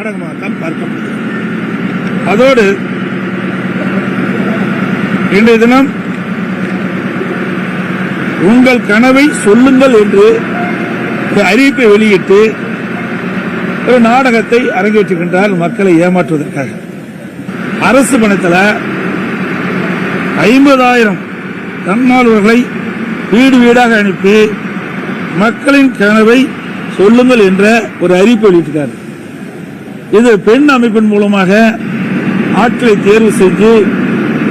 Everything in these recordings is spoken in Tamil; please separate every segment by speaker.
Speaker 1: நாடகமாக தான் பார்க்கப்படுகிறது. அதோடு இன்றைய தினம் உங்கள் கனவை சொல்லுங்கள் என்று ஒரு அறிவிப்பை வெளியிட்டு ஒரு நாடகத்தை அரங்கேற்றுகின்றார் மக்களை ஏமாற்றுவதற்காக. அரசு பணத்தில் ஐம்பதாயிரம் தன்னாளர்களை வீடு வீடாக அனுப்பி மக்களின் கனவை சொல்லுங்கள் என்ற ஒரு அறிவிப்பு வெளியிட்டிருக்காரு. இது பெண் அமைப்பின் மூலமாக ஆட்களை தேர்வு செஞ்சு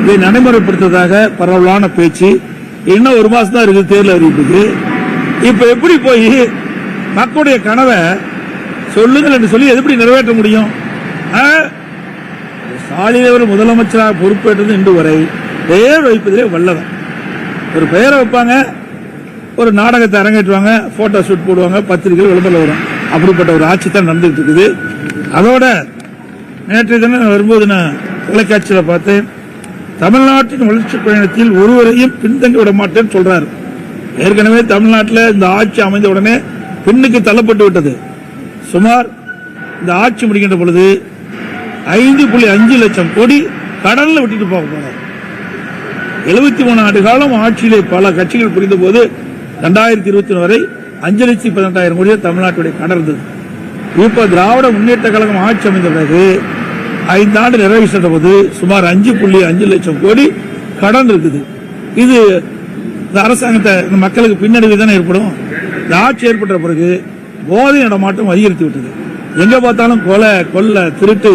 Speaker 1: இதை நடைமுறைப்படுத்துவதாக பரவலான பேச்சு. இன்னும் ஒரு மாசம் தான் இருக்குது தேர்தல் அறிவிப்புக்கு. இப்ப எப்படி போய் மக்களுடைய கனவை சொல்லுங்கள் என்று சொல்லி எப்படி நிறைவேற்ற முடியும்? ஸ்டாலின் அவர் முதலமைச்சராக பொறுப்பேற்றது இன்று வரை பெயர் வைப்பதிலே வல்லவர். ஒரு பெயரை வைப்பாங்க ஒரு நாடகத்தை அரங்கேற்றுவாங்க போட்டோ ஷூட் போடுவாங்க பத்திரிகைகள் விளம்பரம் வரும். அப்படிப்பட்ட ஒரு ஆட்சி தான் நடந்துட்டு இருக்குது. அதோட நேற்றைய தினம் நான் வரும்போது நான் தொலைக்காட்சியில் பார்த்தேன். தமிழ்நாட்டின் வளர்ச்சி பயணத்தில் ஒருவரையும் பின்தங்கி விட மாட்டேன்னு சொல்றாரு. ஏற்கனவே தமிழ்நாட்டில் இந்த ஆட்சி அமைந்த உடனே பெண்ணுக்கு தள்ளப்பட்டு விட்டது. சுமார் இந்த ஆட்சி முடிக்கின்ற பொழுது ஐந்து புள்ளி அஞ்சு லட்சம் கோடி கடலில் விட்டுட்டு போக போனார் எழுபத்தி மூணு ஆண்டு காலம் ஆட்சியிலே பல கட்சிகள் புரிந்த போது ரெண்டாயிரத்தி இருபத்தி ஒன்று வரை அஞ்சு லட்சத்தி பதினெட்டாயிரம் கோடியே தமிழ்நாட்டுடைய கடன் இருந்தது. இப்ப திராவிட முன்னேற்ற கழகம் ஆட்சி அமைந்த பிறகு ஐந்தாண்டு நிறைவு சென்ற போது சுமார் அஞ்சு புள்ளி அஞ்சு லட்சம் கோடி கடன் இருக்குது. இது இந்த அரசாங்கத்தை இந்த மக்களுக்கு பின்னடைவு தானே ஏற்படும்? இந்த ஆட்சி ஏற்பட்ட பிறகு போதை நடமாட்டம் அதிகரித்து விட்டது. எங்க பார்த்தாலும் கொலை கொள்ளை திருட்டு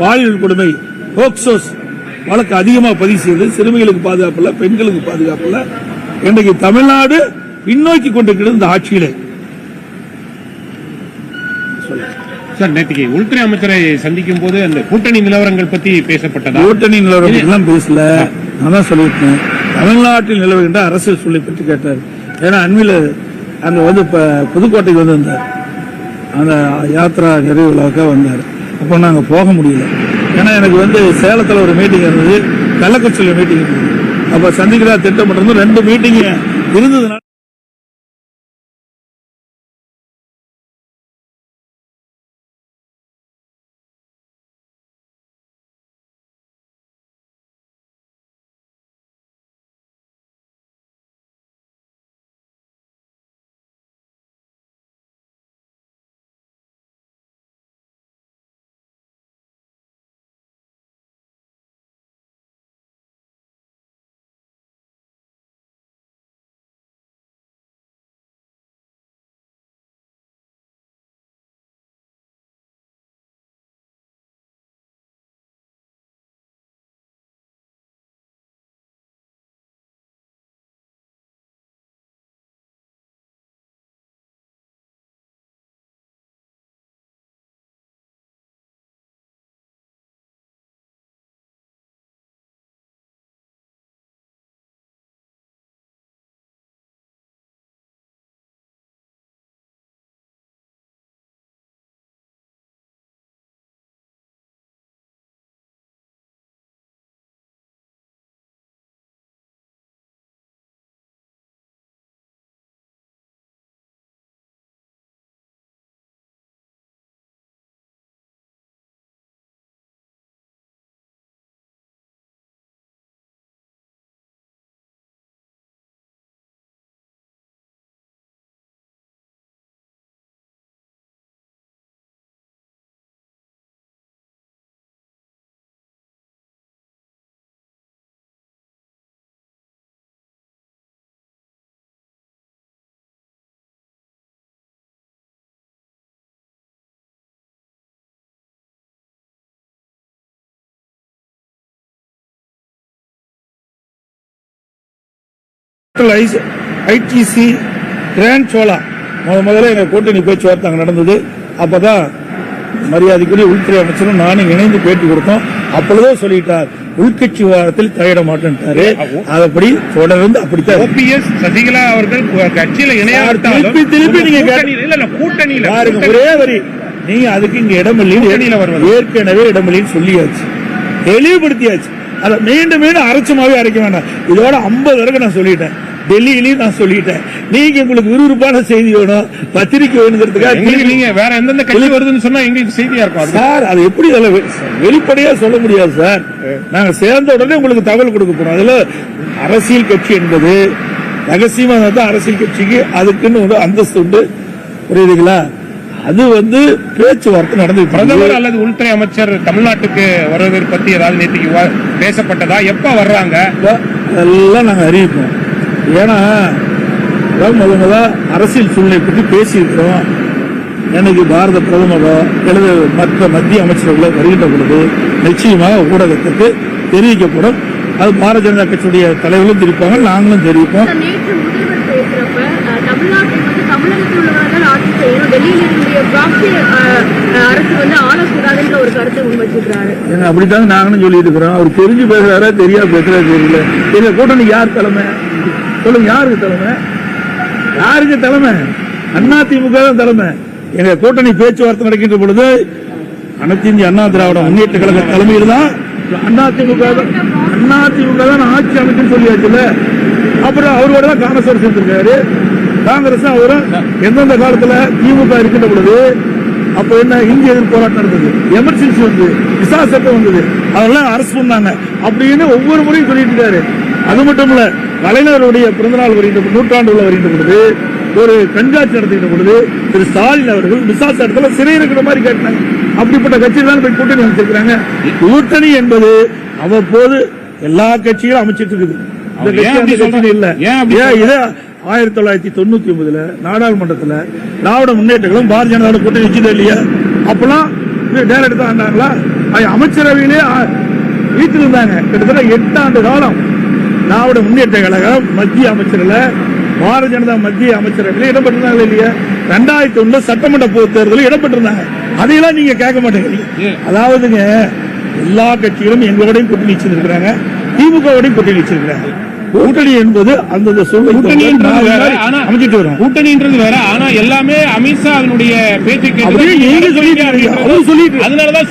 Speaker 1: பாலியல் கொடுமை போக்சோஸ் வழக்கு அதிகமாக பதிவு செய்து சிறுமிகளுக்கு பாதுகாப்பு இல்லை பெண்களுக்கு பாதுகாப்பு இல்லை. இன்றைக்கு தமிழ்நாடு பின்னோக்கி கொண்டிருக்கிறது இந்த ஆட்சியிலே.
Speaker 2: சார் நேற்றுக்கு உள்துறை அமைச்சரை சந்திக்கும் போது அந்த கூட்டணி நிலவரங்கள் பத்தி பேசப்பட்டதா?
Speaker 1: கூட்டணி நிலவரம் பேசல. நான் தான் சொல்லியிருக்கேன். தமிழ்நாட்டில் நிலவுகின்ற அரசியல் சூழலை பற்றி கேட்டார். ஏன்னா அண்மையில் அங்க வந்து இப்ப புதுக்கோட்டைக்கு வந்திருந்தார். அந்த யாத்ரா நிறைவு விழாவுக்காக வந்தார். அப்போ நாங்கள் போக முடியல. ஏன்னா எனக்கு வந்து சேலத்தில் ஒரு மீட்டிங் இருந்தது. கள்ளக்குறிச்சியில் மீட்டிங் இருந்தது. அப்போ சந்திக்கிறா திட்டமிட்டிருந்து ரெண்டு மீட்டிங் இருந்ததுனால ஐடிசி கிராண்ட் சோலா முத முதல்ல எங்க கூட்டணி பேச்சுவார்த்தை அங்க நடந்தது. அப்பதான் மரியாதைக்குரிய உள்துறை அமைச்சரும் நானும் இணைந்து பேட்டி கொடுத்தோம். அப்பொழுதே சொல்லிட்டார் உள்கட்சி விவகாரத்தில் தலையிட மாட்டேன்ட்டாரு. அதப்படி தொடர்ந்து அப்படித்தான்.
Speaker 2: ஓபிஎஸ் சசிகலா அவர்கள் கட்சியில
Speaker 1: திருப்பி திருப்பி நீங்க
Speaker 2: கூட்டணியில-
Speaker 1: பாருங்க ஒரே வரி. நீங்க அதுக்கு இங்க இடமில்லைன்னு
Speaker 2: வருவது.
Speaker 1: ஏற்கனவே இடமில்லைன்னு சொல்லியாச்சு. தெளிவுபடுத்தியாச்சு. அதை மீண்டும் மீண்டும் அரைச்சமாவே அரைக்க வேண்டாம். இதோட ஐம்பது வரைக்கும் நான் சொல்லிட்டேன். டெல்லியிலயும் நான் சொல்லிட்டேன். நீங்க உங்களுக்கு விறுவிறுப்பான செய்தி வேணும். பத்திரிக்கை வேணுங்கிறதுக்காக
Speaker 2: நீங்க வேற எந்தெந்த கட்சி வருதுன்னு சொன்னா எங்களுக்கு செய்தியா இருக்கும்.
Speaker 1: சார் அது எப்படி அதுல வெளிப்படையா சொல்ல முடியாது சார். நாங்க சேர்ந்த உடனே உங்களுக்கு தகவல் கொடுக்க போறோம். அதுல அரசியல் கட்சி என்பது ரகசியமா தான் அரசியல் கட்சிக்கு அதுக்குன்னு ஒரு அந்தஸ்து உண்டு. புரியுதுங்களா? அது வந்து பேச்சுவார்த்தை நடந்து
Speaker 2: பிரதமர் அல்லது உள்துறை அமைச்சர் தமிழ்நாட்டுக்கு வருவதை பத்தி ஏதாவது விவா- பேசப்பட்டதா? எப்ப வர்றாங்க?
Speaker 1: அதெல்லாம் நாங்க அறிவிப்போம். ஏன்னா அதாவது முத முத அரசியல் சூழ்நிலை பற்றி பேசியிருக்கிறோம். எனக்கு பாரத பிரதமரோ அல்லது மற்ற மத்திய அமைச்சர்களோ வருகின்ற பொழுது நிச்சயமாக ஊடகத்துக்கு தெரிவிக்கப்படும். அது பாரதிய ஜனதா கட்சியுடைய தலைவர்களும் தெரிவிப்பாங்க நாங்களும் தெரிவிப்போம்.
Speaker 3: சார், நேற்று செய்யணும் டெல்லியில் இருக்கக்கூடிய பிராக்சி அரசு வந்து ஆளக்கூடாதுன்ற ஒரு கருத்தை முன்வச்சிருக்கிறாரு.
Speaker 1: ஏங்க அப்படித்தாங்க நாங்களும் சொல்லிட்டு இருக்கிறோம். அவர் தெரிஞ்சு பேசுறாரா தெரியா பேசுறாரு தெரியல. எங்க கூட்டணி யார் தலைமை? சொல்லுங்க யாருக்கு தலைமை? யாருக்கு தலைமை? அண்ணா திமுக தான் தலைமை. எங்க கூட்டணி பேச்சுவார்த்தை நடக்கின்ற பொழுது அனைத்து இந்திய அண்ணா திராவிட முன்னேற்ற கழக தலைமையில் தான் அண்ணா திமுக அண்ணா திமுக தான் ஆட்சி அமைச்சுன்னு சொல்லியாச்சுல அப்புறம் அவரோட தான் காங்கிரஸ் அரசு காங்கிரஸ் அவரும் எந்தெந்த காலத்துல திமுக இருக்கின்ற பொழுது அப்ப என்ன இந்திய எதிர்ப்பு போராட்டம் நடந்தது? எமர்ஜென்சி வந்து விசா சட்டம் வந்தது? அதெல்லாம் அரசு பண்ணாங்க அப்படின்னு ஒவ்வொரு முறையும் சொல்லிட்டு இருக்காரு. அது மட்டும் இல்ல கலைஞருடைய பிறந்தநாள் வருகின்ற நூற்றாண்டு வருகின்ற பொழுது ஒரு கண்காட்சி நடத்துகின்ற பொழுது திரு ஸ்டாலின் அவர்கள் விசா சட்டத்துல சிறை இருக்கிற மாதிரி கேட்டாங்க. அப்படிப்பட்ட கட்சியில் தான் போய் கூட்டணி அமைச்சிருக்கிறாங்க. கூட்டணி என்பது அவ்வப்போது எல்லா கட்சிகளும் அமைச்சிட்டு இருக்குது. இந்த கட்சி அந்த கட்சி
Speaker 2: சொல்றாரு?
Speaker 1: இல்ல.
Speaker 2: ஏன்
Speaker 1: இது ஆயிரத்தி தொள்ளாயிரத்தி தொண்ணூத்தி ஒன்பதுல நாடாளுமன்றத்துல திராவிட முன்னேற்றங்களும் பாரதிய ஜனதா கூட்டணி வச்சது இல்லையா? அப்பெல்லாம் டேரக்ட் தான் அது அமைச்சரவையிலே வீட்டில் இருந்தாங்க கிட்டத்தட்ட எட்டு ஆண்டு காலம் திராவிட முன்னேற்ற கழகம் மத்திய அமைச்சர்ல பாரதிய ஜனதா மத்திய அமைச்சரவையில் இடம்பெற்றிருந்தாங்க இல்லையா? ரெண்டாயிரத்தி ஒண்ணுல சட்டமன்ற பொது தேர்தலில் இடம்பெற்றிருந்தாங்க. அதையெல்லாம் நீங்க கேட்க மாட்டேங்கிறீங்க? அதாவதுங்க எல்லா கட்சிகளும் எங்களோடையும் கூட்டணி வச்சிருக்கிறாங்க. திமுகவோடையும் கூட்டணி வச்சிருக்கிறாங்க. கூட்டணி என்பது அந்தந்த
Speaker 2: கூட்டணின்றது வேற ஆனா எல்லாமே அமித்ஷாவினுடைய பேச்சை கேட்டு. அதனாலதான்.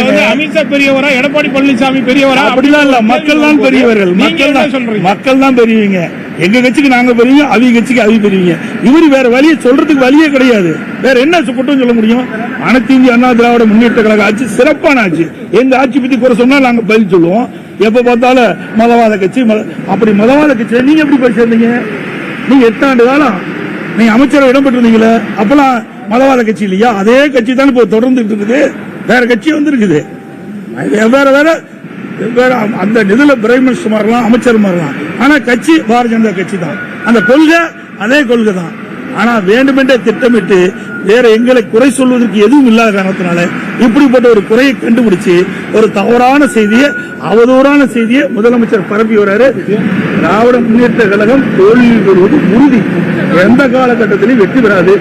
Speaker 2: வந்து அமித்ஷா பெரியவரா எடப்பாடி பழனிசாமி பெரியவரா
Speaker 1: அப்படிலாம் இல்ல. மக்கள் தான் பெரியவர்கள். மக்கள் தான் மக்கள் தான் பெரியவங்க. எங்க கட்சிக்கு நாங்க பெரியவங்க அவங்க கட்சிக்கு அவங்க பெரியவங்க. இவரு வேற வழியை சொல்றதுக்கு வழியே கிடையாது. வேற என்ன குற்றம் சொல்ல முடியும்? அனைத்து இந்திய அண்ணா திராவிட முன்னேற்ற கழக ஆட்சி சிறப்பான ஆட்சி. எங்க ஆட்சி பத்தி குறை சொன்னா நாங்க பதில் சொல்லுவோம். எப்ப பார்த்தாலும் மதவாத கட்சி அப்படி மதவாத கட்சி நீங்க எப்படி போய் சேர்ந்தீங்க? நீங்க எட்டாண்டு காலம் நீங்க அமைச்சர் இடம் பெற்றிருந்தீங்களே அப்பெல்லாம் மதவாத கட்சி இல்லையா? அதே கட்சி தான் இப்போ தொடர்ந்துட்டு இருக்குது. வேற கட்சி வந்திருக்குது. வேற வேற வேற அந்த நிதில பிரைம் மினிஸ்டர் மாறலாம் அமைச்சர் மாறலாம் ஆனா கட்சி பாரதிய ஜனதா கட்சி தான். அந்த கொள்கை அதே கொள்கை தான். ஆனா வேண்டுமென்றே திட்டமிட்டு வேற எங்களை குறை சொல்வதற்கு எதுவும் இல்லாத காரணத்தினால இப்படிப்பட்ட ஒரு குறையை கண்டுபிடிச்சு ஒரு தவறான செய்தியை அவதூறான செய்தியை முதலமைச்சர் பரப்பி வர்றாரு. திராவிட முன்னேற்ற கழகம் தோல்வி பெறுவது உறுதி. எந்த காலகட்டத்திலும் வெற்றி பெறாது.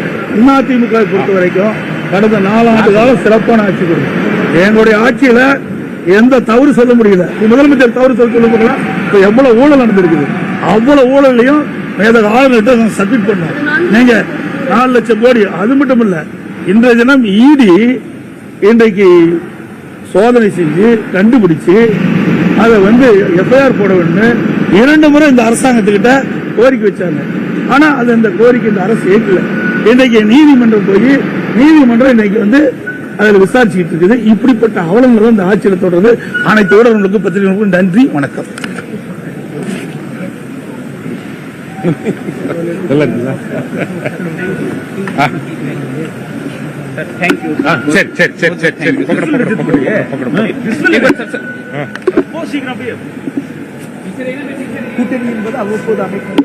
Speaker 1: அதிமுக பொறுத்த வரைக்கும் கடந்த நாலாண்டு காலம் சிறப்பான ஆட்சி கொடுக்கும். எங்களுடைய ஆட்சியில எந்த தவறு சொல்ல முடியல. முதலமைச்சர் தவறு சொல்ல சொல்ல இப்ப எவ்வளவு ஊழல் நடந்திருக்குது. அவ்வளவு ஊழலையும் மேத ஆளுநர்கிட்ட சப்மிட் பண்ணோம் நீங்க நாலு லட்சம் கோடி அது மட்டும் இல்ல இன்றைய தினம் இடி இன்றைக்கு சோதனை செஞ்சு கண்டுபிடிச்சு அதை வந்து எஃப்ஐஆர் போட வேண்டும் இரண்டு முறை இந்த அரசாங்கத்துக்கிட்ட கோரிக்கை வச்சாங்க. ஆனா அது அந்த கோரிக்கை இந்த அரசு ஏற்கல. இன்றைக்கு நீதிமன்றம் போய் நீதிமன்றம் இன்னைக்கு வந்து அதில் விசாரிச்சுக்கிட்டு இருக்குது. இப்படிப்பட்ட அவலங்கள் இந்த ஆட்சியில் தொடர்ந்து அனைத்து ஊடகங்களுக்கும் பத்திரிகைகளுக்கும் நன்றி வணக்கம்.
Speaker 2: சரி சரி சரி சரி சரி.
Speaker 1: கூட்டணி என்பது அவ்வப்போது அமைக்கும்.